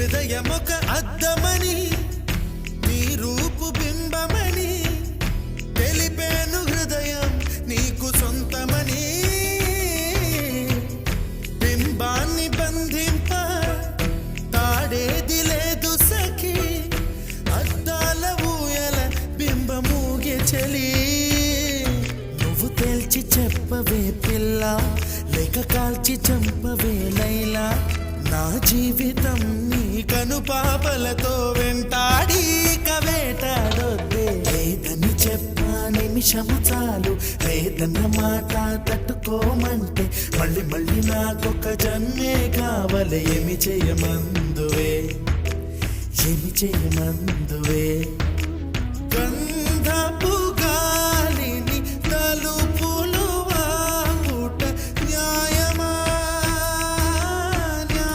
హృదయమొక అద్దమని నీ రూపు బింబమని తెలిపాను హృదయం నీకు సొంతమని. బింబాన్ని బంధింప తాడేది లేదు సఖి అద్దాల ఊయల బింబమూగే చలి. నువ్వు తేల్చి చెప్పవే పిల్ల లేక కాల్చి చంపవే లైలా నా జీవితం తను పాపలతో వెంటాడి కవేటాడొద్దే లేదని చెప్పా నిమిషము చాలు. లేదన్న మాట తట్టుకోమంటే మళ్ళీ మళ్ళీ నాకొక జన్మే కావాలి. ఏమి చేయమందువే? ఏమి చేయమందువే?